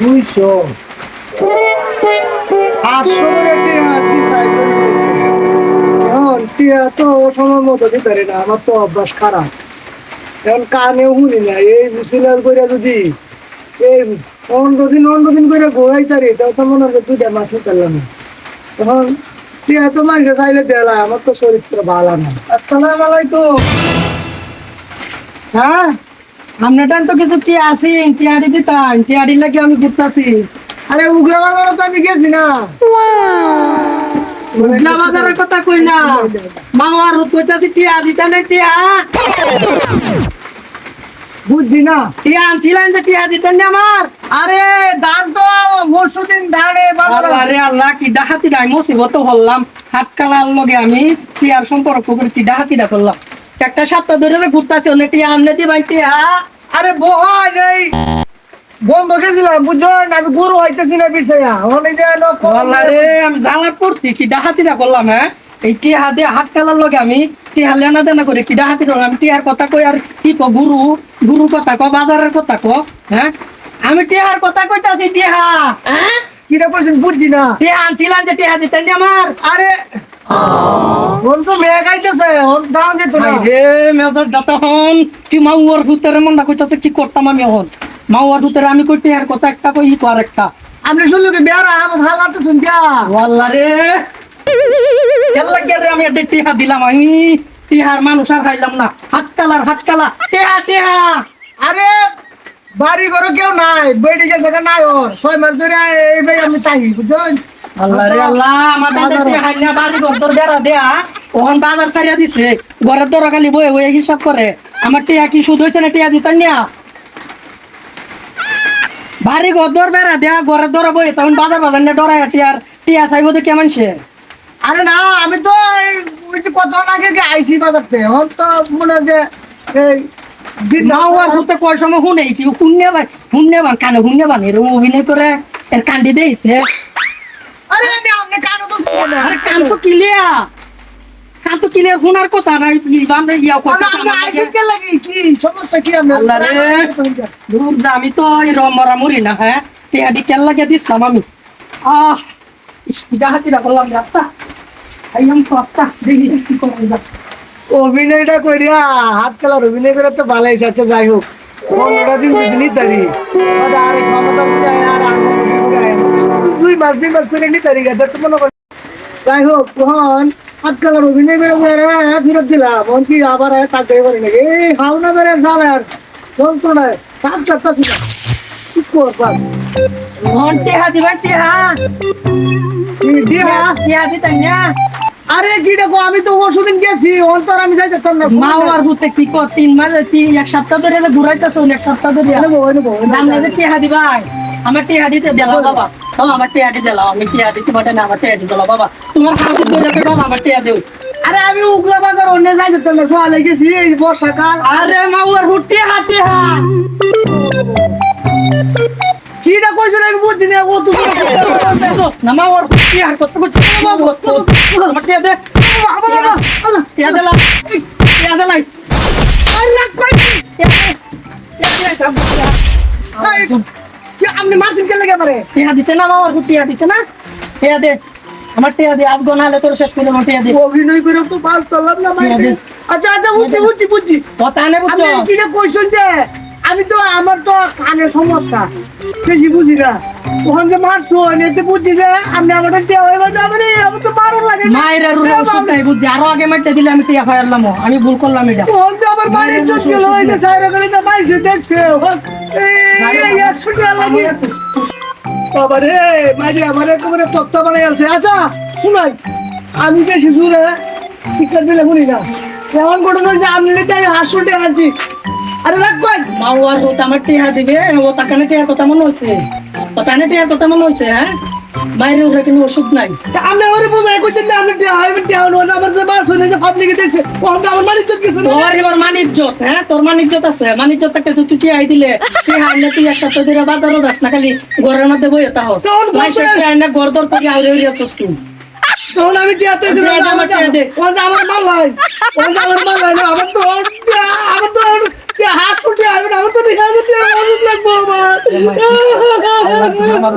দুইশো। করে টিয়া তো সময় মতো দিতে না, আমার তো অভ্যাস খারাপ। এখন কানেও শুনি না, এই বুসিলাল করে যদি এই পনেরো দিন পনেরো দিন করে ঘোরাই তারি তখন মনে হয় দুইটা মাছ নিতে না। তখন টিয়া তো চাইলে দেলা আমার তো চরিত্র ভালো না। আসসালাম আলাইকুম। হ্যাঁ? আপনার টাইম তো কিছু টিয়া আছে টিয়াড়ি দিতাম টিয়াড়ি লাগে আমি ঘুরতাছি। আরে উগলা বাজারে তো আমি গেছি না। উগলা বাজারের কথা কই না। মামার কইতাছি টিয়া দিতা না টিয়া। বুঝছি না। টিয়া আনছিলেন যে টিয়া দিতেন না আমার। আরে ধান তো পরশু দিন ধানে আরে আল্লাহ কি ডাহাতি নাই মুসিবত হল্লাম। হাত কালার লগে আমি টিয়ার সম্পর্ক করে কি ডাহাতিটা করলাম। একটা সপ্তাহ ধরে ঘুরতাছি অনেক টিয়া আনলে দিবাই টিয়া আরে বহাই নেই। বন্ধ গেছিলাম বুঝছেন আমি গরু হইতেছি না বিছাইয়া অনেক যে লোক আল্লাহ রে আমি জালাত পড়ছি কি ডাহাতিটা করলাম হ্যাঁ? এই টিহা দিয়ে হাত কালার লগে আমি টিহা লেনা দেনা করে কি ডাহাতি আমি টিহার কথা কই আর কি কো গুরু? গুরু কথা কো বাজারের কথা কো হ্যাঁ? আমি টিহার কথা কইতাছি টিহা কিটা করছেন বুঝছি না। টিহা আনছিলাম যে টিহা দিতেন নি আমার। আরে ফোন তো মেয়ে গাইতেছে ওর দাম দিত না। রে মেজর দাতা হন কি মাউয়ার ভূতের মনটা কইতাছে কি করতাম আমি হন মাউয়ার ভূতের আমি কই টিহার কথা একটা কই ই কর একটা আপনি শুনলো কি বেড়া আমার ভালো লাগতেছেন কে ওয়াল্লা রে। কেল্লা রে আমি একটা টিহা দিলাম আমি টিহার মানুষ আর খাইলাম না। হাত কালার হাত কালা। টিহা টিহা। আরে বাড়ি ঘরে কেউ নাই বেড়ি গেছে নাই ওর। ছয় মাস ধরে এই আমি তাই বুঝছেন? আল্লাহ রে আল্লাহ আমার দাদা টিহা না বাড়ি দেয়া ওখান বাজার সারিয়া দিছে ঘরের দর খালি বয়ে বয়ে হিসাব করে। আমার টিহা কি সুদ হয়েছে না টিহা দিতেন না? বাড়ি ঘর বেড়া দেয়া ঘরের দর বয়ে তখন বাজার বাজার না ডরাই টিয়ার টিয়া চাইব তো কেমন সে? আরে না আমি তো এই- ওই যে কত আগে আইসি বাজারতে এখন তো মনে যে এই কয় সময় শুনে কি শুনে বা শুনে বা কানে শুনে বা এরকম অভিনয় করে এর কান্দি দিয়েছে আরে আমি আপনি কানো তো শুনে না আরে কান তো কিলিয়া কান তো কিলিয়া শোনার কথা নাই বান্ধব ইয়া কথা আপনি আইসি কে লাগি কি সমস্যা কি আমি আল্লাহ রে। দূর দা, আমি তো এই রমরা মরি না হ্যাঁ টেহাডি কেন লাগে দিছিলাম আমি আহ ইস্কিটা হাতিরা করলাম যে, আচ্ছা আইলাম তো আচ্ছা দেখি কি করা যায় অভিনয়টা করিয়া হাত খেলার অভিনয় করে তো ভালোই আচ্ছা যাই হোক। পনেরোটা দিন দিনই তারি। আর ক্ষমতা বুঝায় আর আর কোনো বুঝায় না। দুই মাস দুই মাস করে নি তারি গেছে। তো মনে করি যাই হোক তখন হাত খেলার অভিনয় করে ফেরত দিলাম। মন কি আবার তাকে পারি নাকি? এই হাওনা ধরে সাল আর যন্ত্রণায় কাজ করতেছি না। কি করবা? মন টেহা দিবা টেহা। দিয়া টেহা দিতেন না। আরে কি দেখো আমি তো ওষুদিন গেছি অন্তর আমি যাই যেতাম না। মাওয়ার ভূতে কি কর তিন মাস তিন এক সপ্তাহ ধরে ঘুরাইতেছ এক সপ্তাহ ধরে। নেব, নেব, নেব। দাম না টিহা দিবাই আমার টিহা দিতে দিলাম বাবা। ও আমার টিহা দিতে দিলাম আমি টিহা দিতে পারে না আমার টিহা দিতে দিলাম বাবা। তোমার কাছে বলে যাবে বাবা আমার টিহা দেও। আরে আমি উগলা বাজার অন্য যাই যেতাম না সোয়ালে গেছি এই বর্ষাকাল। আরে মাওয়ার ভূত টিহা টিহা কিটা কইছেন আমি বুঝছি না ও তুমি না মাওয়ার ভূত টিহা কত কত আমার টিহা দে। আল্লাহ টিহা দিলাম টিহা দিলাই আল্লাহ কই টিহা এই, কি আপনি মারছেন কে লাগে পারে টিহা দিতে না মাওয়ার ভূত টিহা দিতে না? টিহা দে আমার টিহা দে আজ গোনালে তোর শেষ করে আমার টিহা দে। অভিনয় করে তো পাস করলাম না মাইরে আচ্ছা আচ্ছা বুঝছি বুঝছি বুঝছি। কথা নে আপনি বুঝছ কিটা কইছেন যে আমি তো আমার তো কানে সমস্যা। বেশি বুঝি না। ওখান যে মারছো এতে বুঝছি যে আপনি আমার দেওয়া হয়ে গেছে আমার আমার তো মারো লাগে না। মায়ের আর ওষুধ নাই বুঝছি। আরও আগে মারতে দিলে আমি টিয়া খাইলাম আমি ভুল করলাম এটা। ওখান যে আমার বাড়ির চোখ গেল যে সাইরা করে না মাইসে দেখছে। এই একশো টাকা লাগে বাবা রে মাঝে আমার একেবারে তত্ত্ব বানাই আছে আচ্ছা শুনাই। আমি বেশি জোরে শিক্ষা দিলে শুনি না। এমন ঘটনা হয়েছে আমি নিতে আমি হাসুটে আছি আরে রাখ কই মাওয়ার ও আমার টিয়া দিবে। ও তাকানে টিয়ার কথা মনে তাকানে কথা মনে হ্যাঁ? বাইরে ওরা কিন্তু ওষুধ নাই। আমি ওরে বোঝাই কইতেন না আমি আমার পাবলিকে দেখছে ওখান তো আমার মানিজ্য গেছে না তোর এবার মানিজ্যত হ্যাঁ তোর মানিজ্যত আছে মানিজ্যত একটা তুই টিয়া আই দিলে টিয়া আইলে তুই এক সপ্তাহ ধরে বাজারও যাস না খালি ঘরের মধ্যে বই এটা হোক তখন বলবে- মাইসে টিয়া আইনা ঘর দর করে আউরে উড়ে যাচ্ছিস তুই তখন আমি টিয়াতে আচ্ছা, এটা আমার মাল হয় ওখান আমার মাল হয় না আমার তো আমার তো হাসুটে আমি আমার তো দেখা যাচ্ছে আমার লাগবে আমার